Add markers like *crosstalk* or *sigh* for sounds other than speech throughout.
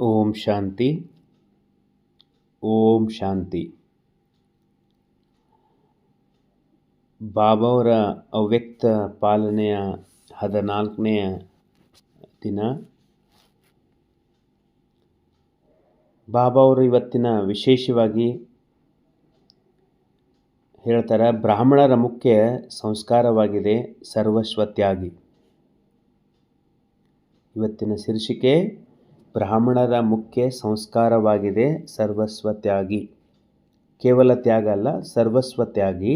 ಓಂ ಶಾಂತಿ. ಓಂ ಶಾಂತಿ. ಬಾಬಾವರ ಅವ್ಯಕ್ತ ಪಾಲನೆಯ ಹದಿನಾಲ್ಕನೆಯ ದಿನ. ಬಾಬಾವರು ಇವತ್ತಿನ ವಿಶೇಷವಾಗಿ ಹೇಳ್ತಾರೆ, ಬ್ರಾಹ್ಮಣರ ಮುಖ್ಯ ಸಂಸ್ಕಾರವಾಗಿದೆ ಸರ್ವಸ್ವತ್ಯಾಗಿ ಇವತ್ತಿನ ಶೀರ್ಷಿಕೆ ಬ್ರಾಹ್ಮಣರ ಮುಖ್ಯ ಸಂಸ್ಕಾರವಾಗಿದೆ ಸರ್ವಸ್ವ ತ್ಯಾಗಿ ಕೇವಲ ತ್ಯಾಗ ಅಲ್ಲ ಸರ್ವಸ್ವ ತ್ಯಾಗಿ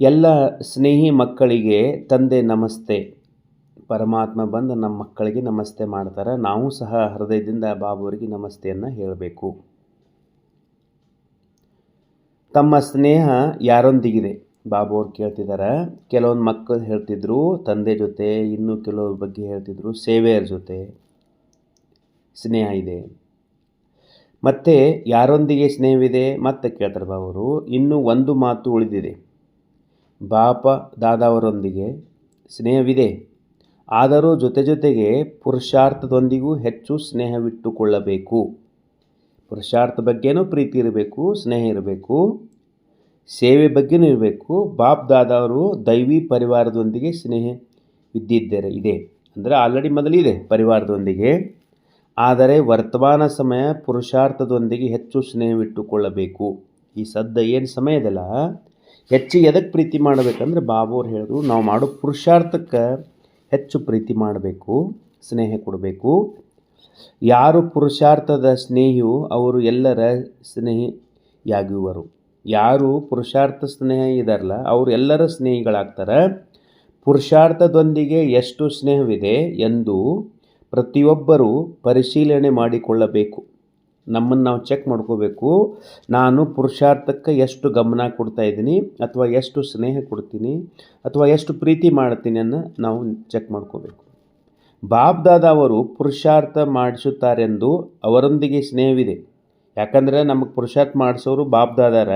ಎಲ್ಲ ಸ್ನೇಹಿ ಮಕ್ಕಳಿಗೆ ತಂದೆ ನಮಸ್ತೆ. ಪರಮಾತ್ಮ ಬಂದು ನಮ್ಮ ಮಕ್ಕಳಿಗೆ ನಮಸ್ತೆ ಮಾಡ್ತಾರೆ. ನಾವು ಸಹ ಹೃದಯದಿಂದ ಬಾಬುವರಿಗೆ ನಮಸ್ತೆಯನ್ನು ಹೇಳಬೇಕು. ತಮ್ಮ ಸ್ನೇಹ ಯಾರೊಂದಿಗಿದೆ? ಬಾಬು ಅವ್ರು ಕೇಳ್ತಿದ್ದಾರೆ ಕೆಲವೊಂದು ಮಕ್ಕಳು ಹೇಳ್ತಿದ್ರು, ತಂದೆ ಜೊತೆ, ಇನ್ನೂ ಕೆಲವ್ರ ಬಗ್ಗೆ ಹೇಳ್ತಿದ್ರು, ಸೇವೆಯರ ಜೊತೆ. ಸ್ನೇಹ ಇದೆ. ಮತ್ತು ಯಾರೊಂದಿಗೆ ಸ್ನೇಹವಿದೆ ಮತ್ತೆ ಕೇಳ್ತಾರೆ ಬಾಬವರು ಇನ್ನೂ ಒಂದು ಮಾತು ಉಳಿದಿದೆ. ಬಾಪ ದಾದಾವರೊಂದಿಗೆ ಸ್ನೇಹವಿದೆ. ಆದರೂ ಜೊತೆ ಜೊತೆಗೆ ಪುರುಷಾರ್ಥದೊಂದಿಗೂ ಹೆಚ್ಚು ಸ್ನೇಹವಿಟ್ಟುಕೊಳ್ಳಬೇಕು. ಪುರುಷಾರ್ಥ ಬಗ್ಗೆನೂ ಪ್ರೀತಿ ಇರಬೇಕು, ಸ್ನೇಹ ಇರಬೇಕು. ಸೇವೆ ಬಗ್ಗೆನೂ ಇರಬೇಕು. ಬಾಪ್ ದಾದಾವರು ದೈವಿ ಪರಿವಾರದೊಂದಿಗೆ ಸ್ನೇಹ ಇದ್ದಿದ್ದಾರೆ ಇದೆ. ಅಂದರೆ ಆಲ್ರೆಡಿ ಮೊದಲಿದೆ ಪರಿವಾರದೊಂದಿಗೆ. ಆದರೆ ವರ್ತಮಾನ ಸಮಯ ಪುರುಷಾರ್ಥದೊಂದಿಗೆ ಹೆಚ್ಚು ಸ್ನೇಹವಿಟ್ಟುಕೊಳ್ಳಬೇಕು. ಈ ಸದ್ದ ಏನು ಸಮಯದಲ್ಲ? ಹೆಚ್ಚು ಎದಕ್ಕೆ ಪ್ರೀತಿ ಮಾಡಬೇಕಂದ್ರೆ ಬಾಬು ಅವ್ರು ಹೇಳಿದ್ರು, ನಾವು ಮಾಡೋ ಪುರುಷಾರ್ಥಕ್ಕೆ ಹೆಚ್ಚು ಪ್ರೀತಿ ಮಾಡಬೇಕು, ಸ್ನೇಹ ಕೊಡಬೇಕು. ಯಾರು ಪುರುಷಾರ್ಥದ ಸ್ನೇಹಿಯು ಅವರು ಎಲ್ಲರ ಸ್ನೇಹಿಯಾಗುವರು ಯಾರು ಪುರುಷಾರ್ಥ ಸ್ನೇಹ ಇದಾರಲ್ಲ ಅವ್ರು ಎಲ್ಲರ ಸ್ನೇಹಿಗಳಾಗ್ತಾರೆ. ಪುರುಷಾರ್ಥದೊಂದಿಗೆ ಎಷ್ಟು ಸ್ನೇಹವಿದೆ ಎಂದು ಪ್ರತಿಯೊಬ್ಬರೂ ಪರಿಶೀಲನೆ ಮಾಡಿಕೊಳ್ಳಬೇಕು. ನಮ್ಮನ್ನು ನಾವು ಚೆಕ್ ಮಾಡ್ಕೋಬೇಕು. ನಾನು ಪುರುಷಾರ್ಥಕ್ಕೆ ಎಷ್ಟು ಗಮನ ಕೊಡ್ತಾ ಇದ್ದೀನಿ ಅಥವಾ ಎಷ್ಟು ಸ್ನೇಹ ಕೊಡ್ತೀನಿ ಅಥವಾ ಎಷ್ಟು ಪ್ರೀತಿ ಮಾಡ್ತೀನಿ ಅನ್ನ ನಾವು ಚೆಕ್ ಮಾಡ್ಕೋಬೇಕು. ಬಾಬ್ ದಾದಾ ಅವರು ಪುರುಷಾರ್ಥ ಮಾಡಿಸುತ್ತಾರೆಂದು ಅವರೊಂದಿಗೆ ಸ್ನೇಹವಿದೆ. ಯಾಕಂದರೆ ನಮಗೆ ಪುರುಷಾರ್ಥ ಮಾಡಿಸೋರು ಬಾಪ್ ದಾದಾರ.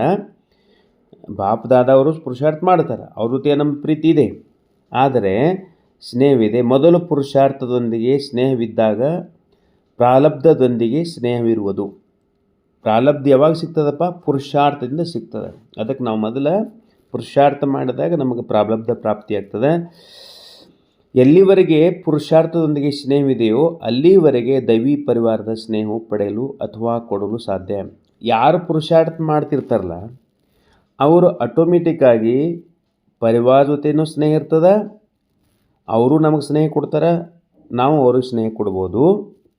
ಬಾಪ್ ದಾದವರು ಪುರುಷಾರ್ಥ ಮಾಡ್ತಾರೆ. ಅವ್ರ ಜೊತೆ ನಮ್ಮ ಪ್ರೀತಿ ಇದೆ. ಆದರೆ ಸ್ನೇಹವಿದೆ. ಮೊದಲು ಪುರುಷಾರ್ಥದೊಂದಿಗೆ ಸ್ನೇಹವಿದ್ದಾಗ ಪ್ರಾಲಬ್ಧದೊಂದಿಗೆ ಸ್ನೇಹವಿರುವುದು. ಪ್ರಾಲಬ್ಧ ಯಾವಾಗ ಸಿಗ್ತದಪ್ಪ? ಪುರುಷಾರ್ಥದಿಂದ ಸಿಗ್ತದೆ. ಅದಕ್ಕೆ ನಾವು ಮೊದಲ ಪುರುಷಾರ್ಥ ಮಾಡಿದಾಗ ನಮಗೆ ಪ್ರಾಪ್ತಿ ಪ್ರಾಪ್ತಿಯಾಗ್ತದೆ. ಎಲ್ಲಿವರೆಗೆ ಪುರುಷಾರ್ಥದೊಂದಿಗೆ ಸ್ನೇಹವಿದೆಯೋ ಅಲ್ಲಿವರೆಗೆ ದೈವಿ ಪರಿವಾರದ ಸ್ನೇಹವು ಪಡೆಯಲು ಅಥವಾ ಕೊಡಲು ಸಾಧ್ಯ. ಯಾರು ಪುರುಷಾರ್ಥ ಮಾಡ್ತಿರ್ತಾರಲ್ಲ, ಅವರು ಆಟೋಮೆಟಿಕ್ಕಾಗಿ ಪರಿವಾರ ಜೊತೆನೂ ಸ್ನೇಹ ಇರ್ತದೆ, ಅವರು ನಮಗೆ ಸ್ನೇಹ ಕೊಡ್ತಾರೆ, ನಾವು ಅವ್ರಿಗೆ ಸ್ನೇಹ ಕೊಡ್ಬೋದು.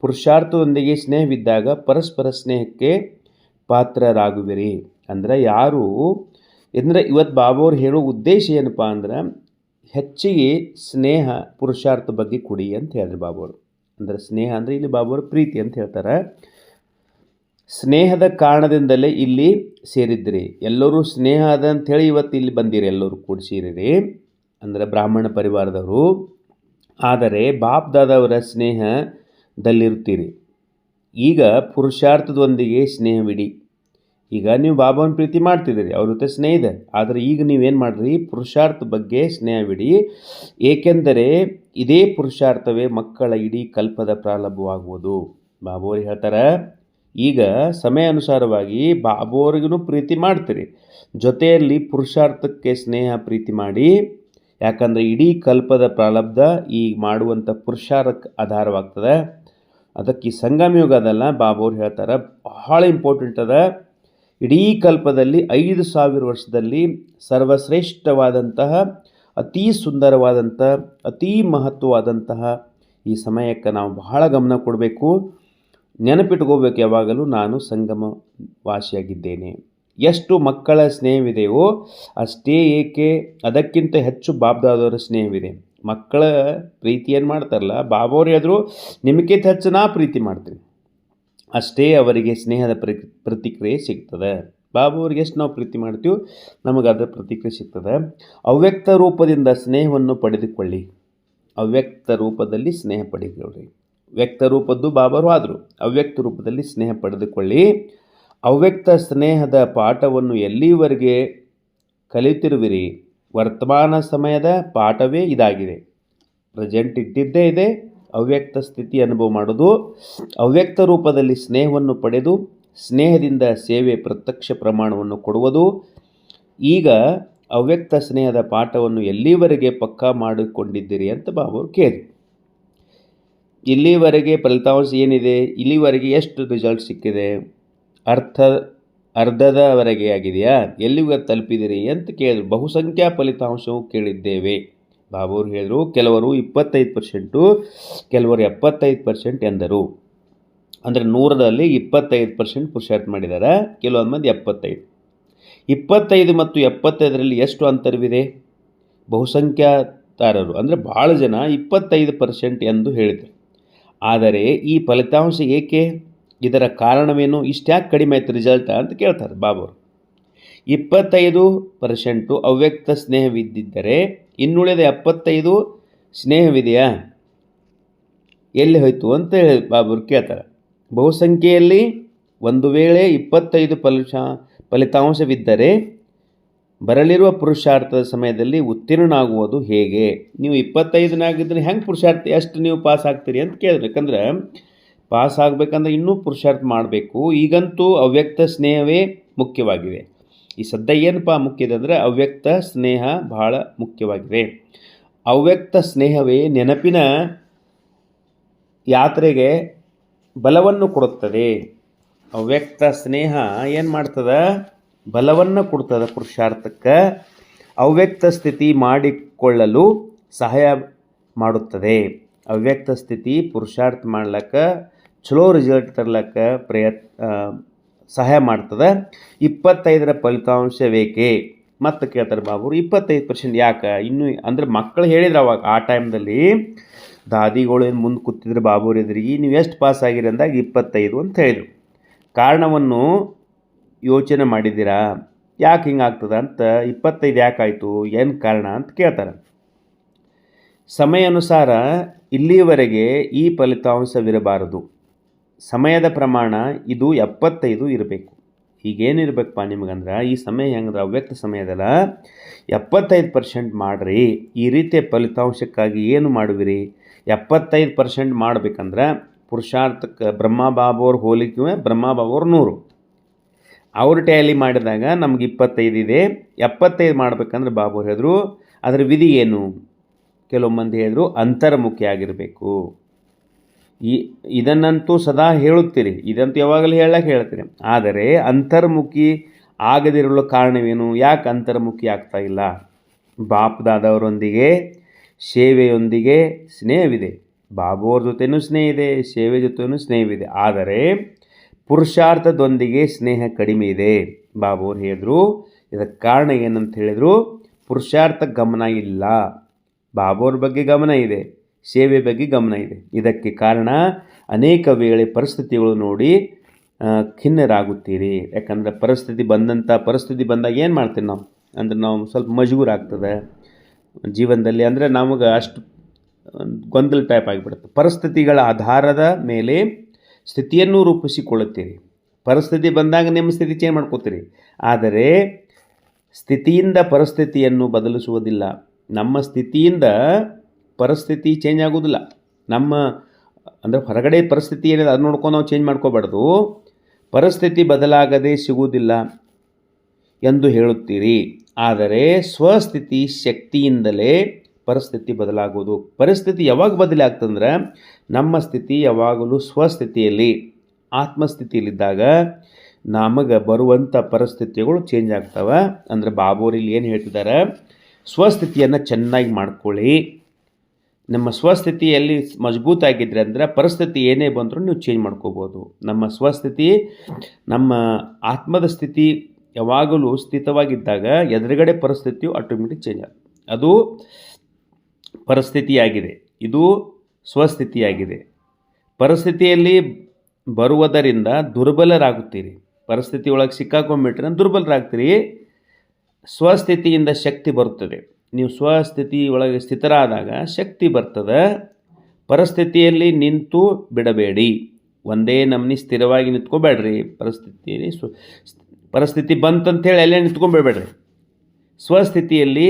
ಪುರುಷಾರ್ಥದೊಂದಿಗೆ ಸ್ನೇಹವಿದ್ದಾಗ ಪರಸ್ಪರ ಸ್ನೇಹಕ್ಕೆ ಪಾತ್ರರಾಗುವಿರಿ. ಅಂದರೆ ಯಾರು, ಅಂದರೆ ಇವತ್ತು ಬಾಬು ಅವ್ರು ಹೇಳೋ ಉದ್ದೇಶ ಏನಪ್ಪ ಅಂದ್ರೆ ಹೆಚ್ಚಿಗೆ ಸ್ನೇಹ ಪುರುಷಾರ್ಥ ಬಗ್ಗೆ ಕೊಡಿ ಅಂತ ಹೇಳಿದ್ರು ಬಾಬುರು ಅಂದರೆ ಸ್ನೇಹ ಅಂದರೆ ಇಲ್ಲಿ ಬಾಬುರು ಪ್ರೀತಿ ಅಂತ ಹೇಳ್ತಾರೆ. ಸ್ನೇಹದ ಕಾರಣದಿಂದಲೇ ಇಲ್ಲಿ ಸೇರಿದ್ರಿ. ಎಲ್ಲರೂ ಸ್ನೇಹ ಅದ ಅಂಥೇಳಿ ಇವತ್ತು ಇಲ್ಲಿ ಬಂದಿರಿ ಎಲ್ಲರೂ ಕೂಡ ಸೇರಿರಿ. ಅಂದರೆ ಬ್ರಾಹ್ಮಣ ಪರಿವಾರದವರು. ಆದರೆ ಬಾಪ್ ದಾದವರ ಸ್ನೇಹದಲ್ಲಿರ್ತೀರಿ. ಈಗ ಪುರುಷಾರ್ಥದೊಂದಿಗೆ ಸ್ನೇಹವಿಡಿ. ಈಗ ನೀವು ಬಾಬಾವನ್ನ ಪ್ರೀತಿ ಮಾಡ್ತಿದ್ದೀರಿ, ಅವ್ರ ಜೊತೆ ಸ್ನೇಹ ಇದೆ. ಆದರೆ ಈಗ ನೀವೇನು ಮಾಡಿರಿ, ಪುರುಷಾರ್ಥ ಬಗ್ಗೆ ಸ್ನೇಹವಿಡಿ ಏಕೆಂದರೆ ಇದೇ ಪುರುಷಾರ್ಥವೇ ಮಕ್ಕಳ ಇಡೀ ಕಲ್ಪದ ಪ್ರಾರಂಭವಾಗುವುದು. ಬಾಬುವ್ರು ಹೇಳ್ತಾರೆ, ಈಗ ಸಮಯ ಅನುಸಾರವಾಗಿ ಬಾಬುವ್ರಿಗೂ ಪ್ರೀತಿ ಮಾಡ್ತೀರಿ. ಜೊತೆಯಲ್ಲಿ ಪುರುಷಾರ್ಥಕ್ಕೆ ಸ್ನೇಹ ಪ್ರೀತಿ ಮಾಡಿ. ಯಾಕಂದರೆ ಇಡೀ ಕಲ್ಪದ ಪ್ರಾರಬ್ಧ ಈ ಮಾಡುವಂಥ ಪುರುಷಾರಕ್ಕೆ ಆಧಾರವಾಗ್ತದೆ. ಅದಕ್ಕೆ ಈ ಸಂಗಮ ಯುಗ ಅದಲ್ಲ ಬಾಬೋರು ಹೇಳ್ತಾರೆ, ಬಹಳ ಇಂಪಾರ್ಟೆಂಟ್ ಅದ. ಇಡೀ ಕಲ್ಪದಲ್ಲಿ ಐದು ಸಾವಿರ ವರ್ಷದಲ್ಲಿ ಸರ್ವಶ್ರೇಷ್ಠವಾದಂತಹ, ಅತೀ ಸುಂದರವಾದಂಥ ಅತೀ ಮಹತ್ವವಾದಂತಹ ಈ ಸಮಯಕ್ಕೆ ನಾವು ಬಹಳ ಗಮನ ಕೊಡಬೇಕು. ನೆನಪಿಟ್ಕೋಬೇಕು ಯಾವಾಗಲೂ ನಾನು ಸಂಗಮ ವಾಸಿಯಾಗಿದ್ದೇನೆ ಎಷ್ಟು ಮಕ್ಕಳ ಸ್ನೇಹವಿದೆಯೋ ಅಷ್ಟೇ ಏಕೆ ಅದಕ್ಕಿಂತ ಹೆಚ್ಚು ಬಾಬ್ದಾದವರ ಸ್ನೇಹವಿದೆ. ಮಕ್ಕಳ ಪ್ರೀತಿ ಏನು ಮಾಡ್ತಾರಲ್ಲ ಬಾಬವ್ರು ಹೇಳಿದ್ರು ನಿಮಗಿಂತ ಹೆಚ್ಚು ನಾ ಪ್ರೀತಿ ಮಾಡ್ತೀನಿ ಅಷ್ಟೇ ಅವರಿಗೆ ಸ್ನೇಹದ ಪ್ರ, ಪ್ರತಿಕ್ರಿಯೆ ಸಿಗ್ತದೆ. ಬಾಬುವ್ರಿಗೆ ಎಷ್ಟು ನಾವು ಪ್ರೀತಿ ಮಾಡ್ತೀವೋ ನಮಗೆ ಅದರ ಪ್ರತಿಕ್ರಿಯೆ ಸಿಗ್ತದೆ. ಅವ್ಯಕ್ತ ರೂಪದಿಂದ ಸ್ನೇಹವನ್ನು ಪಡೆದುಕೊಳ್ಳಿ. ಅವ್ಯಕ್ತ ರೂಪದಲ್ಲಿ ಸ್ನೇಹ ಪಡೆದುಕೊಳ್ಳಿ. ವ್ಯಕ್ತ ರೂಪದ್ದು ಬಾಬರು ಆದರು, ಅವ್ಯಕ್ತ ರೂಪದಲ್ಲಿ ಸ್ನೇಹ ಪಡೆದುಕೊಳ್ಳಿ. ಅವ್ಯಕ್ತ ಸ್ನೇಹದ ಪಾಠವನ್ನು ಎಲ್ಲಿವರೆಗೆ ಕಲಿತಿರುವಿರಿ? ವರ್ತಮಾನ ಸಮಯದ ಪಾಠವೇ ಇದಾಗಿದೆ. ಪ್ರೆಸೆಂಟ್ ಇಟ್ಟಿದ್ದೇ ಇದೆ. ಅವ್ಯಕ್ತ ಸ್ಥಿತಿ ಅನುಭವ ಮಾಡೋದು, ಅವ್ಯಕ್ತ ರೂಪದಲ್ಲಿ ಸ್ನೇಹವನ್ನು ಪಡೆದು ಸ್ನೇಹದಿಂದ ಸೇವೆ ಪ್ರತ್ಯಕ್ಷ ಪ್ರಮಾಣವನ್ನು ಕೊಡುವುದು. ಈಗ ಅವ್ಯಕ್ತ ಸ್ನೇಹದ ಪಾಠವನ್ನು ಎಲ್ಲಿವರೆಗೆ ಪಕ್ಕಾ ಮಾಡಿಕೊಂಡಿದ್ದೀರಿ ಅಂತ ಬಾಬು ಕೇಳಿ ಇಲ್ಲಿವರೆಗೆ ಫಲಿತಾಂಶ ಏನಿದೆ? ಇಲ್ಲಿವರೆಗೆ ಎಷ್ಟು ರಿಸಲ್ಟ್ ಸಿಕ್ಕಿದೆ? ಅರ್ಥ, ಅರ್ಧದವರೆಗೆ ಆಗಿದೆಯಾ? ಎಲ್ಲಿವರೆಗೆ ತಲುಪಿದಿರಿ ಅಂತ ಕೇಳಿದ್ರು. ಬಹುಸಂಖ್ಯಾ ಫಲಿತಾಂಶವು ಕೇಳಿದ್ದೇವೆ. ಬಾಬುರು ಹೇಳಿದರು, ಕೆಲವರು ಇಪ್ಪತ್ತೈದು ಪರ್ಸೆಂಟು ಕೆಲವರು ಎಪ್ಪತ್ತೈದು ಪರ್ಸೆಂಟ್ ಎಂದರು. ಅಂದರೆ ನೂರರಲ್ಲಿ ಇಪ್ಪತ್ತೈದು ಪರ್ಸೆಂಟ್ ಪುರುಷಾರ್ಥ ಮಾಡಿದ್ದಾರೆ, ಕೆಲವೊಂದು ಮಂದಿ ಎಪ್ಪತ್ತೈದು. ಇಪ್ಪತ್ತೈದು ಮತ್ತು ಎಪ್ಪತ್ತೈದರಲ್ಲಿ ಎಷ್ಟು ಅಂತರವಿದೆ? ಬಹುಸಂಖ್ಯಾತಾರರು, ಅಂದರೆ ಭಾಳ ಜನ ಇಪ್ಪತ್ತೈದು ಪರ್ಸೆಂಟ್ ಎಂದು ಹೇಳಿದರು. ಆದರೆ ಈ ಫಲಿತಾಂಶ ಏಕೆ? ಇದರ ಕಾರಣವೇನು? ಇಷ್ಟ್ಯಾಕೆ ಕಡಿಮೆ ಆಯ್ತು ರಿಸಲ್ಟ್ ಅಂತ ಕೇಳ್ತಾರೆ ಬಾಬುರು. ಇಪ್ಪತ್ತೈದು ಪರ್ಸೆಂಟು ಅವ್ಯಕ್ತ ಸ್ನೇಹವಿದ್ದಿದ್ದರೆ ಇನ್ನುಳಿದ ಎಪ್ಪತ್ತೈದು ಸ್ನೇಹವಿದೆಯಾ? ಎಲ್ಲಿ ಹೋಯಿತು ಅಂತ ಹೇಳಿ ಬಾಬುರು ಕೇಳ್ತಾರೆ. ಬಹುಸಂಖ್ಯೆಯಲ್ಲಿ ಒಂದು ವೇಳೆ ಇಪ್ಪತ್ತೈದು ಫಲಿಶ ಫಲಿತಾಂಶವಿದ್ದರೆ ಬರಲಿರುವ ಪುರುಷಾರ್ಥದ ಸಮಯದಲ್ಲಿ ಉತ್ತೀರ್ಣನಾಗುವುದು ಹೇಗೆ? ನೀವು ಇಪ್ಪತ್ತೈದನಾಗಿದ್ದರೆ ಹೆಂಗೆ ಪುರುಷಾರ್ಥ, ಎಷ್ಟು ನೀವು ಪಾಸ್ ಆಗ್ತೀರಿ ಅಂತ ಕೇಳಿದ್ರು. ಯಾಕಂದ್ರೆ ಪಾಸ್ ಆಗಬೇಕಂದ್ರೆ ಇನ್ನೂ ಪುರುಷಾರ್ಥ ಮಾಡಬೇಕು. ಈಗಂತೂ ಅವ್ಯಕ್ತ ಸ್ನೇಹವೇ ಮುಖ್ಯವಾಗಿದೆ. ಈ ಸದ್ಯ ಏನಪ್ಪ ಮುಖ್ಯ ಇದೆ ಅಂದರೆ ಅವ್ಯಕ್ತ ಸ್ನೇಹ ಬಹಳ ಮುಖ್ಯವಾಗಿದೆ. ಅವ್ಯಕ್ತ ಸ್ನೇಹವೇ ನೆನಪಿನ ಯಾತ್ರೆಗೆ ಬಲವನ್ನು ಕೊಡುತ್ತದೆ. ಅವ್ಯಕ್ತ ಸ್ನೇಹ ಏನು ಮಾಡ್ತದ? ಬಲವನ್ನು ಕೊಡ್ತದೆ ಪುರುಷಾರ್ಥಕ್ಕೆ. ಅವ್ಯಕ್ತ ಸ್ಥಿತಿ ಮಾಡಿಕೊಳ್ಳಲು ಸಹಾಯ ಮಾಡುತ್ತದೆ. ಅವ್ಯಕ್ತ ಸ್ಥಿತಿ ಪುರುಷಾರ್ಥ ಮಾಡ್ಲಿಕ್ಕೆ, ಚಲೋ ರಿಸಲ್ಟ್ ತರ್ಲಕ್ಕೆ ಪ್ರಯತ್ ಸಹಾಯ ಮಾಡ್ತದೆ. ಇಪ್ಪತ್ತೈದರ ಫಲಿತಾಂಶ ಬೇಕೇ? ಮತ್ತೆ ಕೇಳ್ತಾರೆ ಬಾಬುರು, ಇಪ್ಪತ್ತೈದು ಪರ್ಸೆಂಟ್ ಯಾಕೆ? ಇನ್ನು ಅಂದ್ರೆ ಮಕ್ಕಳು ಹೇಳಿದ್ರು ಅವಾಗ, ಆ ಟೈಮ್ದಲ್ಲಿ ದಾದಿಗಳು ಏನು ಮುಂದೆ ಕೂತಿದ್ರು ಬಾಬುರು ಎದುರಿಗೆ, ನೀವು ಎಷ್ಟು ಪಾಸ್ ಆಗಿರಿ ಅಂದಾಗ ಇಪ್ಪತ್ತೈದು ಅಂತ ಹೇಳಿದರು. ಕಾರಣವನ್ನು ಯೋಚನೆ ಮಾಡಿದ್ದೀರಾ? ಯಾಕೆ ಹಿಂಗಾಗ್ತದ ಅಂತ, ಇಪ್ಪತ್ತೈದು ಯಾಕಾಯಿತು ಏನು ಕಾರಣ ಅಂತ ಕೇಳ್ತಾರೆ. ಸಮಯ ಅನುಸಾರ ಇಲ್ಲಿಯವರೆಗೆ ಈ ಫಲಿತಾಂಶವಿರಬಾರದು. ಸಮಯದ ಪ್ರಮಾಣ ಇದು ಎಪ್ಪತ್ತೈದು ಇರಬೇಕು. ಈಗೇನಿರ್ಬೇಕಪ್ಪ ನಿಮಗಂದ್ರೆ ಈ ಸಮಯ ಹೆಂಗಂದ್ರೆ ಅವ್ಯಕ್ತ ಸಮಯದಲ್ಲ. ಎಪ್ಪತ್ತೈದು ಪರ್ಸೆಂಟ್ ಮಾಡಿರಿ. ಈ ರೀತಿಯ ಫಲಿತಾಂಶಕ್ಕಾಗಿ ಏನು ಮಾಡುವಿರಿ? ಎಪ್ಪತ್ತೈದು ಪರ್ಸೆಂಟ್ ಮಾಡ್ಬೇಕಂದ್ರೆ ಪುರುಷಾರ್ಥಕ್ಕೆ ಬ್ರಹ್ಮ ಬಾಬುವ್ರ ಹೋಲಿಕೆ ಬ್ರಹ್ಮ ಬಾಬುವ್ರ ನೂರು. ಅವ್ರ ಟ್ಯಾಲಿ ಮಾಡಿದಾಗ ನಮ್ಗೆ ಇಪ್ಪತ್ತೈದು ಇದೆ. ಎಪ್ಪತ್ತೈದು ಮಾಡ್ಬೇಕಂದ್ರೆ ಬಾಬು ಹೇಳಿದ್ರು. ಅದರ ವಿಧಿ ಏನು? ಕೆಲವು ಮಂದಿ ಹೇಳಿದ್ರು ಅಂತರ್ಮುಖಿ ಆಗಿರಬೇಕು ಈ ಇದನ್ನಂತೂ ಸದಾ ಹೇಳುತ್ತೀರಿ. ಇದಂತೂ ಯಾವಾಗಲೂ ಹೇಳಕ್ಕೆ ಹೇಳ್ತೀರಿ ಆದರೆ ಅಂತರ್ಮುಖಿ ಆಗದಿರಲು ಕಾರಣವೇನು? ಯಾಕೆ ಅಂತರ್ಮುಖಿ ಆಗ್ತಾ ಇಲ್ಲ? ಬಾಪ್ದಾದವರೊಂದಿಗೆ, ಸೇವೆಯೊಂದಿಗೆ ಸ್ನೇಹವಿದೆ. ಬಾಬುವ್ರ ಜೊತೆಯೂ ಸ್ನೇಹ ಇದೆ ಸೇವೆ ಜೊತೆಯೂ ಸ್ನೇಹವಿದೆ. ಆದರೆ ಪುರುಷಾರ್ಥದೊಂದಿಗೆ ಸ್ನೇಹ ಕಡಿಮೆ ಇದೆ. ಬಾಬುವ್ರು ಹೇಳಿದ್ರು, ಇದಕ್ಕೆ ಕಾರಣ ಏನಂತ ಹೇಳಿದರು, ಪುರುಷಾರ್ಥ ಗಮನ ಇಲ್ಲ. ಬಾಬುವ್ರ ಬಗ್ಗೆ ಗಮನ ಇದೆ. ಸೇವೆ ಬಗ್ಗೆ ಗಮನ ಇದೆ. ಇದಕ್ಕೆ ಕಾರಣ ಅನೇಕ ವೇಳೆ ಪರಿಸ್ಥಿತಿಗಳು ನೋಡಿ ಖಿನ್ನರಾಗುತ್ತೀರಿ. ಯಾಕಂದರೆ ಪರಿಸ್ಥಿತಿ ಬಂದಂಥ ಪರಿಸ್ಥಿತಿ ಬಂದಾಗ ಏನು ಮಾಡ್ತೀವಿ ನಾವು? ಅಂದರೆ ನಾವು ಸ್ವಲ್ಪ ಮಜಗೂರ್ ಆಗ್ತದೆ ಜೀವನದಲ್ಲಿ ಅಂದರೆ ನಮಗೆ ಅಷ್ಟು ಗೊಂದಲ ಟೈಪ್ ಆಗಿಬಿಡುತ್ತೆ. ಪರಿಸ್ಥಿತಿಗಳ ಆಧಾರದ ಮೇಲೆ ಸ್ಥಿತಿಯನ್ನು ರೂಪಿಸಿಕೊಳ್ಳುತ್ತೀರಿ. ಪರಿಸ್ಥಿತಿ ಬಂದಾಗ ನಿಮ್ಮ ಸ್ಥಿತಿ ಚೇಂಜ್ ಮಾಡ್ಕೋತೀರಿ. ಆದರೆ ಸ್ಥಿತಿಯಿಂದ ಪರಿಸ್ಥಿತಿಯನ್ನು ಬದಲಿಸುವುದಿಲ್ಲ. ನಮ್ಮ ಸ್ಥಿತಿಯಿಂದ ಪರಿಸ್ಥಿತಿ ಚೇಂಜ್ ಆಗೋದಿಲ್ಲ ನಮ್ಮ, ಅಂದರೆ ಹೊರಗಡೆ ಪರಿಸ್ಥಿತಿ ಏನಿದೆ ಅದು ನೋಡ್ಕೊಂಡು ನಾವು ಚೇಂಜ್ ಮಾಡ್ಕೋಬಾರ್ದು. ಪರಿಸ್ಥಿತಿ ಬದಲಾಗದೆ ಸಿಗುವುದಿಲ್ಲ ಎಂದು ಹೇಳುತ್ತೀರಿ. ಆದರೆ ಸ್ವಸ್ಥಿತಿ ಶಕ್ತಿಯಿಂದಲೇ ಪರಿಸ್ಥಿತಿ ಬದಲಾಗುವುದು. ಪರಿಸ್ಥಿತಿ ಯಾವಾಗ ಬದಲಾಗ್ತಂದ್ರೆ ನಮ್ಮ ಸ್ಥಿತಿ ಯಾವಾಗಲೂ ಸ್ವಸ್ಥಿತಿಯಲ್ಲಿ, ಆತ್ಮಸ್ಥಿತಿಯಲ್ಲಿದ್ದಾಗ ನಮಗೆ ಬರುವಂಥ ಪರಿಸ್ಥಿತಿಗಳು ಚೇಂಜ್ ಆಗ್ತವೆ. ಅಂದರೆ ಬಾಬೂರಿಲಿ ಏನು ಹೇಳ್ತಿದ್ದಾರೆ? ಸ್ವಸ್ಥಿತಿಯನ್ನು ಚೆನ್ನಾಗಿ ಮಾಡ್ಕೊಳ್ಳಿ. ನಮ್ಮ ಸ್ವಸ್ಥಿತಿಯಲ್ಲಿ ಮಜಬೂತಾಗಿದ್ದರೆ ಅಂದರೆ ಪರಿಸ್ಥಿತಿ ಏನೇ ಬಂದರೂ ನೀವು ಚೇಂಜ್ ಮಾಡ್ಕೋಬೋದು. ನಮ್ಮ ಸ್ವಸ್ಥಿತಿ, ನಮ್ಮ ಆತ್ಮದ ಸ್ಥಿತಿ ಯಾವಾಗಲೂ ಸ್ಥಿತವಾಗಿದ್ದಾಗ ಎದುರುಗಡೆ ಪರಿಸ್ಥಿತಿಯು ಆಟೋಮೆಟಿಕ್ ಚೇಂಜ್ ಆಗುತ್ತೆ. ಅದು ಪರಿಸ್ಥಿತಿಯಾಗಿದೆ. ಇದು ಸ್ವಸ್ಥಿತಿಯಾಗಿದೆ. ಪರಿಸ್ಥಿತಿಯಲ್ಲಿ ಬರುವುದರಿಂದ ದುರ್ಬಲರಾಗುತ್ತೀರಿ. ಪರಿಸ್ಥಿತಿ ಒಳಗೆ ಸಿಕ್ಕಾಕೊಂಡ್ಬಿಟ್ರೆ ದುರ್ಬಲರಾಗ್ತೀರಿ. ಸ್ವಸ್ಥಿತಿಯಿಂದ ಶಕ್ತಿ ಬರುತ್ತದೆ. ನೀವು ಸ್ವಸ್ಥಿತಿ ಒಳಗೆ ಸ್ಥಿತರಾದಾಗ ಶಕ್ತಿ ಬರ್ತದೆ. ಪರಿಸ್ಥಿತಿಯಲ್ಲಿ ನಿಂತು ಬಿಡಬೇಡಿ. ಒಂದೇ ನಮ್ಮನಿ ಸ್ಥಿರವಾಗಿ ನಿಂತ್ಕೊಬೇಡ್ರಿ. ಪರಿಸ್ಥಿತಿಯಲ್ಲಿ ಸ್ವ ಪರಿಸ್ಥಿತಿ ಬಂತಂಥೇಳಿ ಅಲ್ಲೇ ನಿಂತ್ಕೊಂಡ್ಬಿಡ್ಬೇಡ್ರಿ ಸ್ವಸ್ಥಿತಿಯಲ್ಲಿ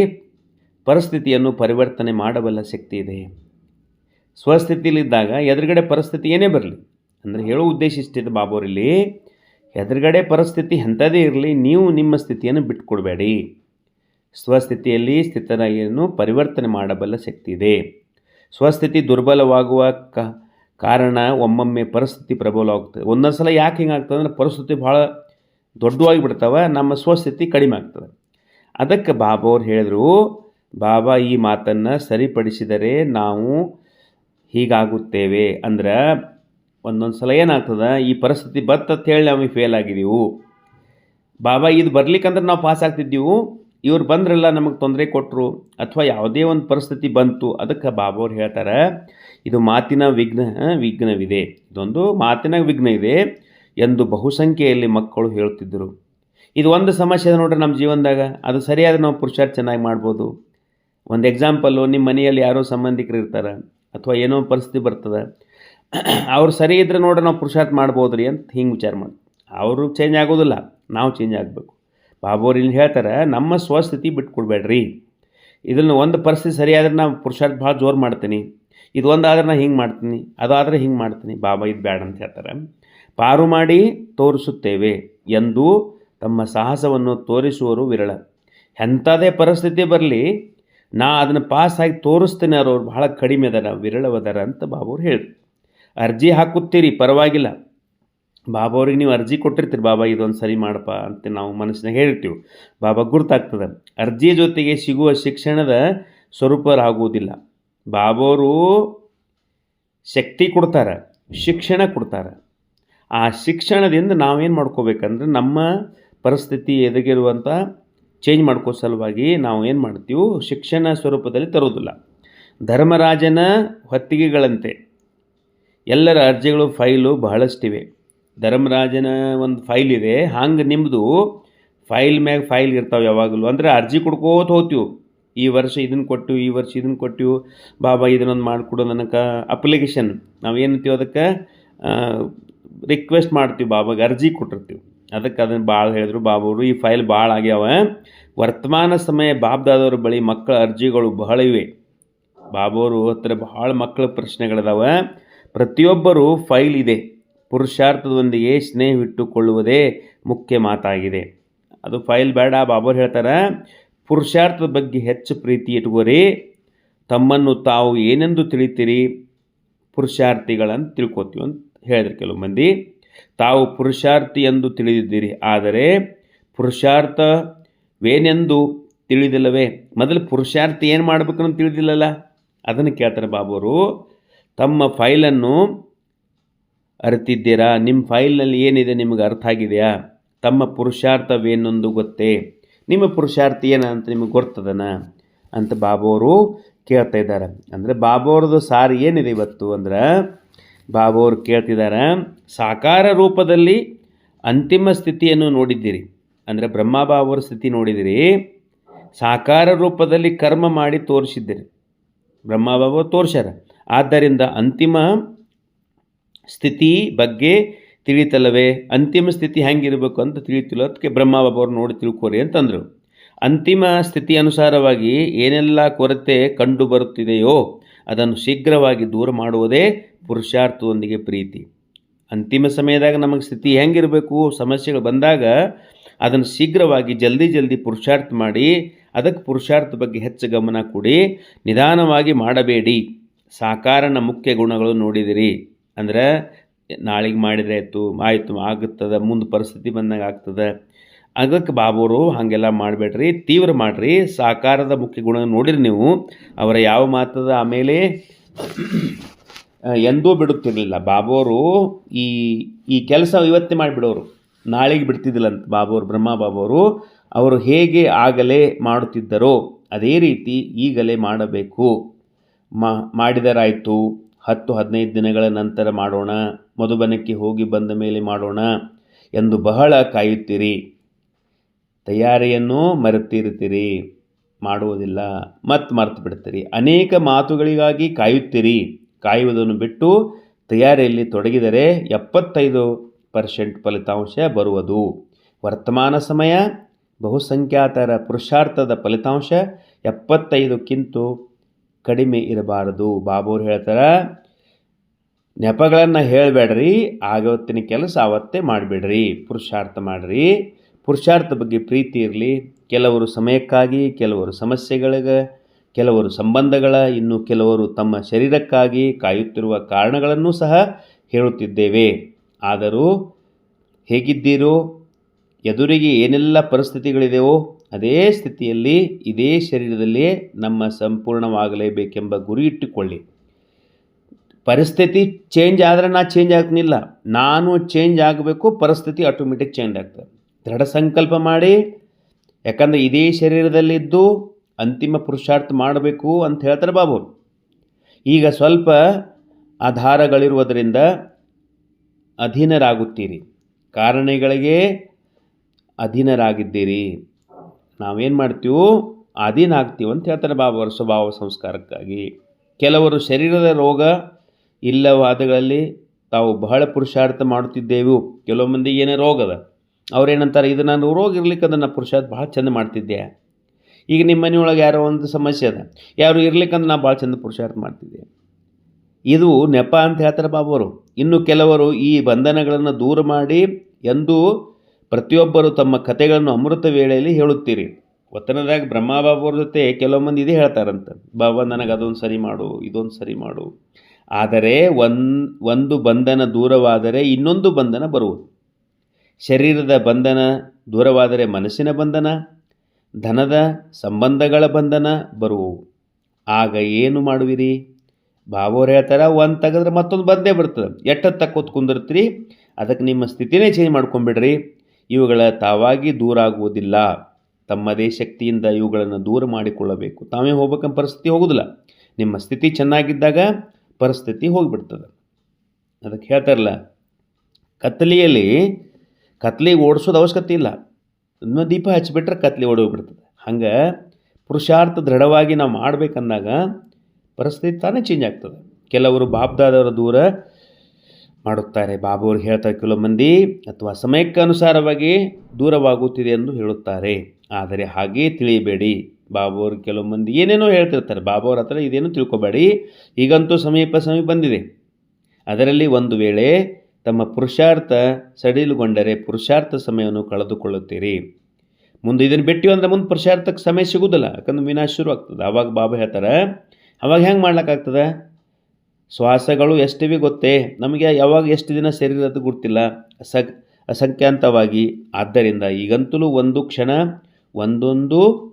ಪರಿಸ್ಥಿತಿಯನ್ನು ಪರಿವರ್ತನೆ ಮಾಡಬಲ್ಲ ಶಕ್ತಿ ಇದೆ. ಸ್ವಸ್ಥಿತಿಯಲ್ಲಿದ್ದಾಗ ಎದುರುಗಡೆ ಪರಿಸ್ಥಿತಿ ಏನೇ ಬರಲಿ, ಅಂದರೆ ಹೇಳೋ ಉದ್ದೇಶ ಇಷ್ಟಿದೆ ಬಾಬೋರಿಲಿ ಎದುರುಗಡೆ ಪರಿಸ್ಥಿತಿ ಎಂಥದೇ ಇರಲಿ, ನೀವು ನಿಮ್ಮ ಸ್ಥಿತಿಯನ್ನು ಬಿಟ್ಕೊಡ್ಬೇಡಿ. ಸ್ವಸ್ಥಿತಿಯಲ್ಲಿ ಸ್ಥಿತನಾಗಿಯನ್ನು ಪರಿವರ್ತನೆ ಮಾಡಬಲ್ಲ ಶಕ್ತಿ ಇದೆ. ಸ್ವಸ್ಥಿತಿ ದುರ್ಬಲವಾಗುವ ಕ, ಕಾರಣ ಒಮ್ಮೊಮ್ಮೆ ಪರಿಸ್ಥಿತಿ ಪ್ರಬಲವಾಗ್ತದೆ. ಒಂದೊಂದು ಸಲ ಯಾಕೆ ಹಿಂಗಾಗ್ತದೆ ಅಂದರೆ ಪರಿಸ್ಥಿತಿ ಭಾಳ ದೊಡ್ಡವಾಗಿ ಬಿಡ್ತಾವೆ ನಮ್ಮ ಸ್ವಸ್ಥಿತಿ ಕಡಿಮೆ ಆಗ್ತದೆ. ಅದಕ್ಕೆ ಬಾಬಾ ಅವ್ರು ಹೇಳಿದರು, ಬಾಬಾ, ಈ ಮಾತನ್ನು ಸರಿಪಡಿಸಿದರೆ ನಾವು ಹೀಗಾಗುತ್ತೇವೆ. ಅಂದ್ರೆ ಒಂದೊಂದು ಸಲ ಏನಾಗ್ತದೆ, ಈ ಪರಿಸ್ಥಿತಿ ಬತ್ತಂತ ಹೇಳಿ ನಾವು ಫೇಲ್ ಆಗಿದ್ದೀವು. ಬಾಬಾ, ಇದು ಬರ್ಲಿಕ್ಕಂದ್ರೆ ನಾವು ಪಾಸ್ ಆಗ್ತಿದ್ದೀವು. ಇವ್ರು ಬಂದ್ರಲ್ಲ ನಮಗೆ ತೊಂದರೆ ಕೊಟ್ಟರು ಅಥವಾ ಯಾವುದೇ ಒಂದು ಪರಿಸ್ಥಿತಿ ಬಂತು, ಅದಕ್ಕೆ ಬಾಬಾ ಅವ್ರು ಹೇಳ್ತಾರೆ, ಇದು ಮಾತಿನ ವಿಘ್ನ ವಿಘ್ನವಿದೆ. ಇದೊಂದು ಮಾತಿನ ವಿಘ್ನ ಇದೆ ಎಂದು ಬಹುಸಂಖ್ಯೆಯಲ್ಲಿ ಮಕ್ಕಳು ಹೇಳ್ತಿದ್ದರು ಇದು ಒಂದು ಸಮಸ್ಯೆ ನೋಡ್ರಿ ನಮ್ಮ ಜೀವನದಾಗ. ಅದು ಸರಿಯಾದ ನಾವು ಪುರುಷಾರ್ಥ ಚೆನ್ನಾಗಿ ಮಾಡ್ಬೋದು. ಒಂದು ಎಕ್ಸಾಂಪಲ್ಲು ನಿಮ್ಮ ಮನೆಯಲ್ಲಿ ಯಾರೋ ಸಂಬಂಧಿಕರು ಇರ್ತಾರೆ, ಅಥವಾ ಏನೋ ಪರಿಸ್ಥಿತಿ ಬರ್ತದೆ. ಅವ್ರು ಸರಿ ಇದ್ದರೆ ನೋಡ್ರಿ ನಾವು ಪುರುಷಾರ್ಥ ಮಾಡ್ಬೋದು ರೀ ಅಂತ ಹಿಂಗೆ ವಿಚಾರ ಮಾಡಿ ಅವರು ಚೇಂಜ್ ಆಗೋದಿಲ್ಲ, ನಾವು ಚೇಂಜ್ ಆಗಬೇಕು. ಬಾಬು ಇಲ್ಲಿ ಹೇಳ್ತಾರೆ, ನಮ್ಮ ಸ್ವಸ್ಥಿತಿ ಬಿಟ್ಕೊಡ್ಬೇಡ್ರಿ. ಇದನ್ನು ಒಂದು ಪರಿಸ್ಥಿತಿ ಸರಿಯಾದ್ರೆ ನಾನು ಪುರುಷಾರ್ಥ ಭಾಳ ಜೋರು ಮಾಡ್ತೀನಿ. ಇದು ಒಂದು ಆದ್ರೆ ನಾನು ಹಿಂಗೆ ಮಾಡ್ತೀನಿ ಅದಾದರೆ ಹಿಂಗೆ ಮಾಡ್ತೀನಿ, ಬಾಬಾ ಇದು ಬೇಡ ಅಂತ ಹೇಳ್ತಾರೆ. ಪಾರು ಮಾಡಿ ತೋರಿಸುತ್ತೇವೆ ಎಂದು ತಮ್ಮ ಸಾಹಸವನ್ನು ತೋರಿಸುವರು ವಿರಳ. ಎಂಥದೇ ಪರಿಸ್ಥಿತಿ ಬರಲಿ, ನಾ ಅದನ್ನು ಆಗಿ ತೋರಿಸ್ತೀನಿ ಅವ್ರವ್ರು ಭಾಳ ಕಡಿಮೆ ಅದರ, ವಿರಳವದರ ಅಂತ ಬಾಬವ್ರು ಹೇಳಿದ್ರು ಅರ್ಜಿ ಹಾಕುತ್ತೀರಿ, ಪರವಾಗಿಲ್ಲ. ಬಾಬಾ ಅವ್ರಿಗೆ ನೀವು ಅರ್ಜಿ ಕೊಟ್ಟಿರ್ತೀರಿ, ಬಾಬಾ, ಇದೊಂದು ಸರಿ ಮಾಡಪ್ಪ ಅಂತ ನಾವು ಮನಸ್ಸಿನಾಗ ಹೇಳಿರ್ತೀವಿ. ಬಾಬಾ ಗುರ್ತಾಗ್ತದೆ. ಅರ್ಜಿಯ ಜೊತೆಗೆ ಸಿಗುವ ಶಿಕ್ಷಣದ ಸ್ವರೂಪರಾಗುವುದಿಲ್ಲ. ಬಾಬೋರು ಶಕ್ತಿ ಕೊಡ್ತಾರೆ, ಶಿಕ್ಷಣ ಕೊಡ್ತಾರೆ. ಆ ಶಿಕ್ಷಣದಿಂದ ನಾವೇನು ಮಾಡ್ಕೋಬೇಕಂದ್ರೆ, ನಮ್ಮ ಪರಿಸ್ಥಿತಿ ಎದುಗಿರುವಂಥ ಚೇಂಜ್ ಮಾಡ್ಕೋ ಸಲುವಾಗಿ ನಾವು ಏನು ಮಾಡ್ತೀವಿ ಶಿಕ್ಷಣ ಸ್ವರೂಪದಲ್ಲಿ ತರೋದಿಲ್ಲ ಧರ್ಮರಾಜನ ಹೊತ್ತಿಗೆಗಳಂತೆ ಎಲ್ಲರ ಅರ್ಜಿಗಳು ಫೈಲು ಬಹಳಷ್ಟಿವೆ. ಧರ್ಮರಾಜನ ಒಂದು ಫೈಲ್ ಇದೆ. ಹಂಗೆ ನಿಮ್ಮದು ಫೈಲ್ ಮ್ಯಾಗ ಫೈಲ್ ಇರ್ತಾವೆ ಯಾವಾಗಲೂ. ಅಂದರೆ ಅರ್ಜಿ ಕೊಡ್ಕೋತ ಹೋಗ್ತೀವಿ. ಈ ವರ್ಷ ಇದನ್ನು ಕೊಟ್ಟು, ಈ ವರ್ಷ ಇದನ್ನು ಕೊಟ್ಟಿವು ಬಾಬಾ ಇದನ್ನೊಂದು ಮಾಡಿಕೊಡು ನನಗೆ ಅಪ್ಲಿಕೇಶನ್ ನಾವು ಏನಂತೀವಿ ಅದಕ್ಕೆ? ರಿಕ್ವೆಸ್ಟ್ ಮಾಡ್ತೀವಿ ಬಾಬಾಗೆ, ಅರ್ಜಿ ಕೊಟ್ಟಿರ್ತೀವಿ. ಅದಕ್ಕೆ ಅದನ್ನು ಭಾಳ ಹೇಳಿದ್ರು ಬಾಬವರು. ಈ ಫೈಲ್ ಭಾಳ ಆಗ್ಯಾವ. ವರ್ತಮಾನ ಸಮಯ ಬಾಬ್ದಾದವ್ರ ಬಳಿ ಮಕ್ಕಳ ಅರ್ಜಿಗಳು ಬಹಳ ಇವೆ. ಅವರು ಹತ್ರ ಭಾಳ ಮಕ್ಕಳ ಪ್ರಶ್ನೆಗಳಿದಾವೆ. ಪ್ರತಿಯೊಬ್ಬರು ಫೈಲ್ ಇದೆ. ಪುರುಷಾರ್ಥದೊಂದಿಗೆ ಸ್ನೇಹವಿಟ್ಟುಕೊಳ್ಳುವುದೇ ಮುಖ್ಯ ಮಾತಾಗಿದೆ. ಅದು ಫೈಲ್ ಬೇಡ, ಬಾಬರ್ ಹೇಳ್ತಾರೆ, ಪುರುಷಾರ್ಥದ ಬಗ್ಗೆ ಹೆಚ್ಚು ಪ್ರೀತಿ ಇಟ್ಕೋರಿ ತಮ್ಮನ್ನು ತಾವು ಏನೆಂದು ತಿಳಿತೀರಿ, ಪುರುಷಾರ್ಥಿಗಳಂತ ತಿಳ್ಕೊತೀವಿ ಅಂತ ಹೇಳಿದ್ರು ಕೆಲವು ಮಂದಿ. ತಾವು ಪುರುಷಾರ್ಥಿ ಎಂದು ತಿಳಿದಿದ್ದೀರಿ, ಆದರೆ ಪುರುಷಾರ್ಥವೇನೆಂದು ತಿಳಿದಿಲ್ಲವೇ? ಮೊದಲು ಪುರುಷಾರ್ಥಿ ಏನು ಮಾಡ್ಬೇಕನ್ನೋ ತಿಳಿದಿಲ್ಲಲ್ಲ? ಅದನ್ನು ಕೇಳ್ತಾರೆ ಬಾಬುವರು ತಮ್ಮ ಫೈಲನ್ನು ಅರಿತಿದ್ದೀರಾ? ನಿಮ್ಮ ಫೈಲ್ನಲ್ಲಿ ಏನಿದೆ ನಿಮಗೆ ಅರ್ಥ ಆಗಿದೆಯಾ? ತಮ್ಮ ಪುರುಷಾರ್ಥವೇನೊಂದು ಗೊತ್ತೇ? ನಿಮ್ಮ ಪುರುಷಾರ್ಥ ಏನಂತ ನಿಮಗೆ ಗೊತ್ತದನ ಅಂತ ಬಾಬುವರು ಕೇಳ್ತಾ ಇದ್ದಾರೆ. ಅಂದರೆ ಬಾಬೋರದು ಸಾರು ಏನಿದೆ ಇವತ್ತು? ಅಂದ್ರೆ ಬಾಬೋರು ಕೇಳ್ತಿದ್ದಾರೆ ಸಾಕಾರ ರೂಪದಲ್ಲಿ ಅಂತಿಮ ಸ್ಥಿತಿಯನ್ನು ನೋಡಿದ್ದೀರಿ. ಅಂದರೆ ಬ್ರಹ್ಮಬಾಬುವರ ಸ್ಥಿತಿ ನೋಡಿದಿರಿ ಸಾಕಾರ ರೂಪದಲ್ಲಿ ಕರ್ಮ ಮಾಡಿ ತೋರಿಸಿದ್ದೀರಿ. ಬ್ರಹ್ಮಬಾಬು ತೋರ್ಸ್ಯಾರ. ಆದ್ದರಿಂದ ಅಂತಿಮ ಸ್ಥಿತಿ ಬಗ್ಗೆ ತಿಳಿತಲ್ಲವೇ ಅಂತಿಮ ಸ್ಥಿತಿ ಹೆಂಗಿರಬೇಕು ಅಂತ ತಿಳಿತಿಲ್ಲ ಅದಕ್ಕೆ ಬ್ರಹ್ಮಬಾಬವ್ರು ನೋಡಿ ತಿಳ್ಕೊರಿ ಅಂತಂದರು. ಅಂತಿಮ ಸ್ಥಿತಿ ಅನುಸಾರವಾಗಿ ಏನೆಲ್ಲ ಕೊರತೆ ಕಂಡು ಬರುತ್ತಿದೆಯೋ ಅದನ್ನು ಶೀಘ್ರವಾಗಿ ದೂರ ಮಾಡುವುದೇ ಪುರುಷಾರ್ಥದೊಂದಿಗೆ ಪ್ರೀತಿ. ಅಂತಿಮ ಸಮಯದಾಗ ನಮಗೆ ಸ್ಥಿತಿ ಹೆಂಗಿರಬೇಕು, ಸಮಸ್ಯೆಗಳು ಬಂದಾಗ ಅದನ್ನು ಶೀಘ್ರವಾಗಿ ಜಲ್ದಿ ಜಲ್ದಿ ಪುರುಷಾರ್ಥ ಮಾಡಿ, ಅದಕ್ಕೆ ಪುರುಷಾರ್ಥ ಬಗ್ಗೆ ಹೆಚ್ಚು ಗಮನ ಕೊಡಿ, ನಿಧಾನವಾಗಿ ಮಾಡಬೇಡಿ. ಸಾಕಾರನ ಮುಖ್ಯ ಗುಣಗಳು ನೋಡಿದಿರಿ. ಅಂದ್ರೆ ನಾಳೆಗೆ ಮಾಡಿದರೆ ಆಯಿತು ಆಯಿತು, ಆಗುತ್ತದೆ, ಮುಂದೆ ಪರಿಸ್ಥಿತಿ ಬಂದಾಗ ಆಗ್ತದೆ. ಅದಕ್ಕೆ ಬಾಬುರು ಹಾಗೆಲ್ಲ ಮಾಡಬೇಡ್ರಿ, ತೀವ್ರ ಮಾಡಿರಿ, ಸಾಕಾರದ ಮುಖ್ಯ ಗುಣ ನೋಡಿರಿ ನೀವು. ಅವರ ಯಾವ ಮಾತದ ಆಮೇಲೆ *clears throat* ಎಂದೂ ಬಿಡುತ್ತಿರಲಿಲ್ಲ. ಬಾಬೋರು ಈ ಈ ಕೆಲಸ ಇವತ್ತೇ ಮಾಡಿಬಿಡೋರು. ನಾಳೆಗೆ ಬಿಡ್ತಿದ್ದಿಲ್ಲ ಅಂತ ಬಾಬೋರು, ಬ್ರಹ್ಮ ಬಾಬೋರು. ಅವರು ಹೇಗೆ ಆಗಲೇ ಮಾಡುತ್ತಿದ್ದರೋ, ಅದೇ ರೀತಿ ಈಗಲೇ ಮಾಡಬೇಕು. ಮಾಡಿದರಾಯಿತು. ಹತ್ತು ಹದಿನೈದು ದಿನಗಳ ನಂತರ ಮಾಡೋಣ, ಮಧುಬನಕ್ಕೆ ಹೋಗಿ ಬಂದ ಮೇಲೆ ಮಾಡೋಣ ಎಂದು ಬಹಳ ಕಾಯುತ್ತೀರಿ. ತಯಾರಿಯನ್ನು ಮರೆತಿರುತ್ತೀರಿ, ಮಾಡುವುದಿಲ್ಲ ಮತ್ತೆ ಮರೆತು ಬಿಡ್ತೀರಿ ಅನೇಕ ಮಾತುಗಳಿಗಾಗಿ ಕಾಯುತ್ತೀರಿ. ಕಾಯುವುದನ್ನು ಬಿಟ್ಟು ತಯಾರಿಯಲ್ಲಿ ತೊಡಗಿದರೆ ಎಪ್ಪತ್ತೈದು ಪರ್ಸೆಂಟ್ ಫಲಿತಾಂಶ ಬರುವುದು. ವರ್ತಮಾನ ಸಮಯ, ಬಹುಸಂಖ್ಯಾತರ ಪುರುಷಾರ್ಥದ ಫಲಿತಾಂಶ ಎಪ್ಪತ್ತೈದಕ್ಕಿಂತ ಕಡಿಮೆ ಇರಬಾರದು. ಬಾಬೋರು ಹೇಳ್ತಾರೆ, ನೆಪಗಳನ್ನು ಹೇಳಬೇಡ್ರಿ ಆಗವತ್ತಿನ ಕೆಲಸ ಅವತ್ತೇ ಮಾಡಿಬಿಡ್ರಿ. ಪುರುಷಾರ್ಥ ಮಾಡಿರಿ. ಪುರುಷಾರ್ಥ ಬಗ್ಗೆ ಪ್ರೀತಿ ಇರಲಿ. ಕೆಲವರು ಸಮಯಕ್ಕಾಗಿ, ಕೆಲವರು ಸಮಸ್ಯೆಗಳಿಗೆ, ಕೆಲವರು ಸಂಬಂಧಗಳ, ಇನ್ನು ಕೆಲವರು ತಮ್ಮ ಶರೀರಕ್ಕಾಗಿ ಕಾಯುತ್ತಿರುವ ಕಾರಣಗಳನ್ನು ಸಹ ಹೇಳುತ್ತಿದ್ದೇವೆ. ಆದರೂ ಹೇಗಿದ್ದೀರೋ, ಎದುರಿಗೆ ಏನೆಲ್ಲ ಪರಿಸ್ಥಿತಿಗಳಿದೆಯೋ ಅದೇ ಸ್ಥಿತಿಯಲ್ಲಿ ಇದೇ ಶರೀರದಲ್ಲೇ ನಮ್ಮ ಸಂಪೂರ್ಣವಾಗಲೇಬೇಕೆಂಬ ಗುರಿ ಇಟ್ಟುಕೊಳ್ಳಿ. ಪರಿಸ್ಥಿತಿ ಚೇಂಜ್ ಆದರೆ ನಾ ಚೇಂಜ್ ಆಗ್ತಿಲ್ಲ ನಾನು ಚೇಂಜ್ ಆಗಬೇಕು, ಪರಿಸ್ಥಿತಿ ಆಟೋಮೆಟಿಕ್ ಚೇಂಜ್ ಆಗ್ತದೆ. ದೃಢ ಸಂಕಲ್ಪ ಮಾಡಿ, ಯಾಕಂದರೆ ಇದೇ ಶರೀರದಲ್ಲಿದ್ದು ಅಂತಿಮ ಪುರುಷಾರ್ಥ ಮಾಡಬೇಕು ಅಂತ ಹೇಳ್ತಾರೆ ಬಾಬು. ಈಗ ಸ್ವಲ್ಪ ಆಧಾರಗಳಿರುವುದರಿಂದ ಅಧೀನರಾಗುತ್ತೀರಿ. ಕಾರಣಗಳಿಗೆ ಅಧೀನರಾಗಿದ್ದೀರಿ. ನಾವೇನು ಮಾಡ್ತೀವೋ ಆಗ್ತೀವಿ ಅಂತ ಹೇಳ್ತಾರೆ ಬಾಬಾವರ ಸ್ವಭಾವ ಸಂಸ್ಕಾರಕ್ಕಾಗಿ. ಕೆಲವರು ಶರೀರದ ರೋಗ ಇಲ್ಲವಾದಗಳಲ್ಲಿ ತಾವು ಬಹಳ ಪುರುಷಾರ್ಥ ಮಾಡುತ್ತಿದ್ದೆವು. ಕೆಲವು ಮಂದಿಗೆ ಏನೇ ರೋಗ ಅದ ಅವ್ರೇನಂತಾರೆ, ಇದು ನಾನು ರೋಗ ಇರ್ಲಿಕ್ಕೆ ಅದನ್ನು ಪುರುಷಾರ್ಥ ಭಾಳ ಚಂದ ಮಾಡ್ತಿದ್ದೆ. ಈಗ ನಿಮ್ಮ ಮನೆಯೊಳಗೆ ಯಾರೋ ಒಂದು ಸಮಸ್ಯೆ ಅದ, ಯಾರು ಇರ್ಲಿಕ್ಕಂದ್ರೆ ನಾ ಭಾಳ ಚಂದ ಪುರುಷಾರ್ಥ ಮಾಡ್ತಿದ್ದೆ. ಇದು ನೆಪ ಅಂತ ಹೇಳ್ತಾರೆ ಬಾಬುವರು. ಇನ್ನು ಕೆಲವರು ಈ ಬಂಧನಗಳನ್ನು ದೂರ ಮಾಡಿ ಎಂದು ಪ್ರತಿಯೊಬ್ಬರು ತಮ್ಮ ಕಥೆಗಳನ್ನು ಅಮೃತ ವೇಳೆಯಲ್ಲಿ ಹೇಳುತ್ತೀರಿ. ಒತ್ತನದಾಗ ಬ್ರಹ್ಮ ಬಾಬುವ್ರ ಜೊತೆ ಕೆಲವು ಮಂದಿ ಇದೇ ಹೇಳ್ತಾರಂತ. ಬಾಬಾ, ನನಗೆ ಅದೊಂದು ಸರಿ ಮಾಡು, ಇದೊಂದು ಸರಿ ಮಾಡು. ಆದರೆ ಒಂದು ಒಂದು ಬಂಧನ ದೂರವಾದರೆ ಇನ್ನೊಂದು ಬಂಧನ ಬರುವುದು. ಶರೀರದ ಬಂಧನ ದೂರವಾದರೆ ಮನಸ್ಸಿನ ಬಂಧನ, ಧನದ ಸಂಬಂಧಗಳ ಬಂಧನ ಬರುವು. ಆಗ ಏನು ಮಾಡುವಿರಿ? ಬಾಬೋರು ಹೇಳ್ತಾರೆ, ಒಂದು ತೆಗೆದ್ರೆ ಮತ್ತೊಂದು ಬಂದೇ ಬರ್ತದೆ. ಎಟ್ಟತ್ತು ತಕ್ಕೋತ್ ಕುಂದಿರ್ತೀರಿ? ಅದಕ್ಕೆ ನಿಮ್ಮ ಸ್ಥಿತಿನೇ ಚೇಂಜ್ ಮಾಡ್ಕೊಂಬಿಡ್ರಿ ಇವುಗಳ ತಾವಾಗಿ ದೂರ ಆಗುವುದಿಲ್ಲ ತಮ್ಮದೇ ಶಕ್ತಿಯಿಂದ ಇವುಗಳನ್ನು ದೂರ ಮಾಡಿಕೊಳ್ಳಬೇಕು. ತಾವೇ ಹೋಗ್ಬೇಕಂತ ಪರಿಸ್ಥಿತಿ ಹೋಗೋದಿಲ್ಲ ನಿಮ್ಮ ಸ್ಥಿತಿ ಚೆನ್ನಾಗಿದ್ದಾಗ ಪರಿಸ್ಥಿತಿ ಹೋಗಿಬಿಡ್ತದೆ. ಅದಕ್ಕೆ ಹೇಳ್ತಾರಲ್ಲ ಕತ್ತಲೆಯಲ್ಲಿ ಕತ್ಲಿಗೆ ಓಡಿಸೋದು ಅವಶ್ಯಕತೆ ಇಲ್ಲ. ಇನ್ನೂ ದೀಪ ಹಚ್ಚಿಬಿಟ್ರೆ ಕತ್ಲಿ ಓಡೋಗ್ಬಿಡ್ತದೆ. ಹಂಗೆ ಪುರುಷಾರ್ಥ ದೃಢವಾಗಿ ನಾವು ಮಾಡಬೇಕಂದಾಗ ಪರಿಸ್ಥಿತಿ ತಾನೇ ಚೇಂಜ್ ಆಗ್ತದೆ. ಕೆಲವರು ಬಾಬ್ದಾದವರ ದೂರ ಮಾಡುತ್ತಾರೆ. ಬಾಬು ಹೇಳ್ತಾರೆ ಕೆಲವು ಮಂದಿ ಅಥವಾ ಸಮಯಕ್ಕೆ ಅನುಸಾರವಾಗಿ ದೂರವಾಗುತ್ತಿದೆ ಎಂದು ಹೇಳುತ್ತಾರೆ. ಆದರೆ ಹಾಗೇ ತಿಳಿಯಬೇಡಿ. ಅವರು ಕೆಲವು ಮಂದಿ ಏನೇನೋ ಹೇಳ್ತಿರ್ತಾರೆ. ಬಾಬುವ್ರ ಹತ್ರ ಇದೇನು ತಿಳ್ಕೊಬೇಡಿ. ಈಗಂತೂ ಸಮೀಪ ಸಮೀಪ ಬಂದಿದೆ. ಅದರಲ್ಲಿ ಒಂದು ವೇಳೆ ತಮ್ಮ ಪುರುಷಾರ್ಥ ಸಡಿಲುಗೊಂಡರೆ ಪುರುಷಾರ್ಥ ಸಮಯವನ್ನು ಕಳೆದುಕೊಳ್ಳುತ್ತೀರಿ. ಮುಂದೆ ಇದನ್ನು ಬಿಟ್ಟಿವಿ ಅಂದರೆ ಮುಂದೆ ಪುರುಷಾರ್ಥಕ್ಕೆ ಸಮಯ ಸಿಗುವುದಿಲ್ಲ. ಯಾಕಂದ್ರೆ ವಿನಾಶ ಶುರು ಆಗ್ತದೆ ಆವಾಗ ಬಾಬು ಹೇಳ್ತಾರೆ, ಅವಾಗ ಹೆಂಗೆ ಮಾಡ್ಲಿಕ್ಕಾಗ್ತದೆ? ಶ್ವಾಸಗಳು ಎಷ್ಟಿವೆ ಗೊತ್ತೇ? ನಮಗೆ ಯಾವಾಗ ಎಷ್ಟು ದಿನ ಸೇರಿರೋದು ಗೊತ್ತಿಲ್ಲ. ಅಸ ಅಸಂಖ್ಯಾಂತವಾಗಿ. ಆದ್ದರಿಂದ ಈಗಂತಲೂ ಒಂದು ಕ್ಷಣ, ಒಂದೊಂದು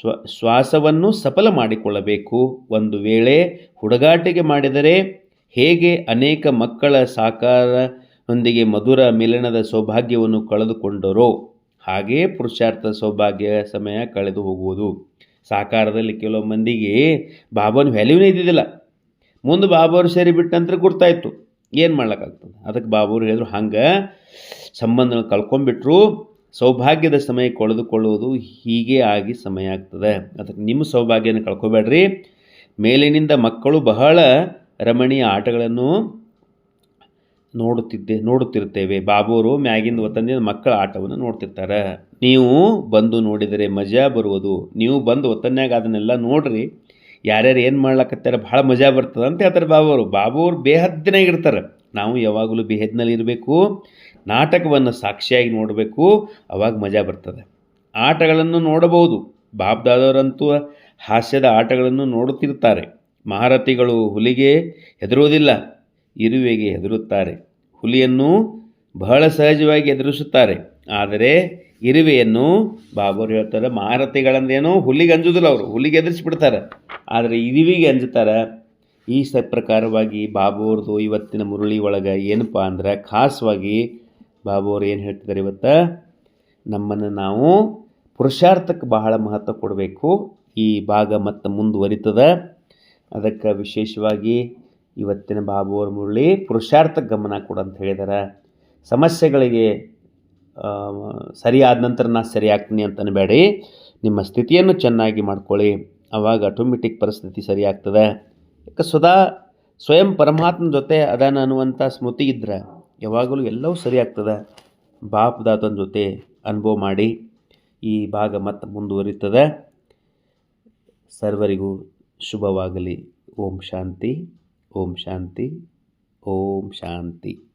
ಸ್ವ ಶ್ವಾಸವನ್ನು ಸಫಲ ಮಾಡಿಕೊಳ್ಳಬೇಕು. ಒಂದು ವೇಳೆ ಹುಡುಗಾಟಿಗೆ ಮಾಡಿದರೆ ಹೇಗೆ ಅನೇಕ ಮಕ್ಕಳ ಸಾಕಾರದೊಂದಿಗೆ ಮಧುರ ಮಿಲನದ ಸೌಭಾಗ್ಯವನ್ನು ಕಳೆದುಕೊಂಡರೋ, ಹಾಗೇ ಪುರುಷಾರ್ಥ ಸೌಭಾಗ್ಯ ಸಮಯ ಕಳೆದು ಹೋಗುವುದು ಸಾಕಾರದಲ್ಲಿ ಕೆಲವು ಮಂದಿಗೆ ಬಾಬನ ವ್ಯಾಲ್ಯೂನೇ ಇದ್ದಿದ್ದಿಲ್ಲ. ಮುಂದೆ ಬಾಬೂರು ಸೇರಿ ಬಿಟ್ಟಂದ್ರೆ ಗುರ್ತಾಯಿತು. ಏನು ಮಾಡ್ಲಿಕ್ಕಾಗ್ತದೆ? ಅದಕ್ಕೆ ಬಾಬೂರು ಹೇಳಿದ್ರು, ಹಂಗೆ ಸಂಬಂಧ ಕಳ್ಕೊಂಬಿಟ್ರು ಸೌಭಾಗ್ಯದ ಸಮಯ ಕಳೆದುಕೊಳ್ಳುವುದು ಹೀಗೆ ಆಗಿ ಸಮಯ ಆಗ್ತದೆ. ಅದಕ್ಕೆ ನಿಮ್ಮ ಸೌಭಾಗ್ಯನ ಕಳ್ಕೊಬೇಡ್ರಿ. ಮೇಲಿನಿಂದ ಮಕ್ಕಳು ಬಹಳ ರಮಣೀಯ ಆಟಗಳನ್ನು ನೋಡುತ್ತಿದ್ದೆ ನೋಡುತ್ತಿರ್ತೇವೆ ಬಾಬೂರು ಮ್ಯಾಗಿಂದ ಒತ್ತಂದಿಂದ ಮಕ್ಕಳ ಆಟವನ್ನು ನೋಡ್ತಿರ್ತಾರೆ. ನೀವು ಬಂದು ನೋಡಿದರೆ ಮಜಾ ಬರುವುದು. ನೀವು ಬಂದು ಒತ್ತನ್ಯಾಗ ಅದನ್ನೆಲ್ಲ ನೋಡ್ರಿ. ಯಾರ್ಯಾರು ಏನು ಮಾಡ್ಲಕತ್ತಾರ ಭಾಳ ಮಜಾ ಬರ್ತದೆ ಅಂತ ಹೇಳ್ತಾರೆ ಬಾಬುವರು ಬಾಬುವ್ರು ಬೇಹದ್ದಿನಾಗ ಇರ್ತಾರೆ. ನಾವು ಯಾವಾಗಲೂ ಬೇಹದ್ನಲ್ಲಿ ಇರಬೇಕು, ನಾಟಕವನ್ನು ಸಾಕ್ಷಿಯಾಗಿ ನೋಡಬೇಕು, ಅವಾಗ ಮಜಾ ಬರ್ತದೆ. ಆಟಗಳನ್ನು ನೋಡಬಹುದು. ಬಾಬ್ದಾದವರಂತೂ ಹಾಸ್ಯದ ಆಟಗಳನ್ನು ನೋಡುತ್ತಿರ್ತಾರೆ. ಮಹಾರಥಿಗಳು ಹುಲಿಗೆ ಹೆದರುವುದಿಲ್ಲ, ಇರುವೆಗೆ ಹೆದರುತ್ತಾರೆ. ಹುಲಿಯನ್ನು ಬಹಳ ಸಹಜವಾಗಿ ಎದುರಿಸುತ್ತಾರೆ ಆದರೆ ಇರುವೆಯನ್ನು ಬಾಬರು ಹೇಳ್ತಾರೆ, ಮಾರತಿಗಳಂದೇನೋ ಹುಲಿಗೆ ಅಂಜುದಿಲ್ಲ ಅವರು, ಹುಲಿಗೆ ಎದುರಿಸಿಬಿಡ್ತಾರೆ. ಆದರೆ ಇರುವಿಗೆ ಅಂಜುತ್ತಾರೆ, ಈ ಸ ಪ್ರಕಾರವಾಗಿ ಬಾಬುವ್ರದ್ದು ಇವತ್ತಿನ ಮುರುಳಿ ಒಳಗೆ ಏನಪ್ಪ ಅಂದ್ರೆ ಖಾಸವಾಗಿ ಬಾಬುವರು ಏನು ಹೇಳ್ತಿದ್ದಾರೆ ಇವತ್ತು? ನಮ್ಮನ್ನು ನಾವು ಪುರುಷಾರ್ಥಕ್ಕೆ ಬಹಳ ಮಹತ್ವ ಕೊಡಬೇಕು. ಈ ಭಾಗ ಮತ್ತು ಮುಂದುವರಿತದ. ಅದಕ್ಕೆ ವಿಶೇಷವಾಗಿ ಇವತ್ತಿನ ಬಾಬುವರ ಮುರುಳಿ ಪುರುಷಾರ್ಥಕ್ಕೆ ಗಮನ ಕೊಡು ಅಂತ ಹೇಳಿದ್ದಾರೆ ಸಮಸ್ಯೆಗಳಿಗೆ ಆ, ಸರಿಯಾದ ನಂತರ ನಾ ಸರಿ ಆಗ್ತೀನಿ ಅಂತ ನಿಮ್ಮ ಸ್ಥಿತಿಯನ್ನು ಚೆನ್ನಾಗಿ ಮಾಡ್ಕೊಳ್ಳಿ. ಆವಾಗ ಆಟೋಮೆಟಿಕ್ ಪರಿಸ್ಥಿತಿ ಸರಿ ಆಗ್ತದೆ. ಯಾಕೆ ಸದಾ ಸ್ವಯಂ ಪರಮಾತ್ಮನ ಜೊತೆ ಅದಾನ ಅನ್ನುವಂಥ ಸ್ಮೃತಿ ಇದ್ದರೆ ಯಾವಾಗಲೂ ಎಲ್ಲವೂ ಸರಿ ಆಗ್ತದೆ. ಬಾಪದಾತನ ಜೊತೆ ಅನುಭವ ಮಾಡಿ ಈ ಭಾಗ ಮತ್ತೆ ಮುಂದುವರಿತದೆ. ಸರ್ವರಿಗೂ ಶುಭವಾಗಲಿ. ಓಂ ಶಾಂತಿ ಓಂ ಶಾಂತಿ ಓಂ ಶಾಂತಿ.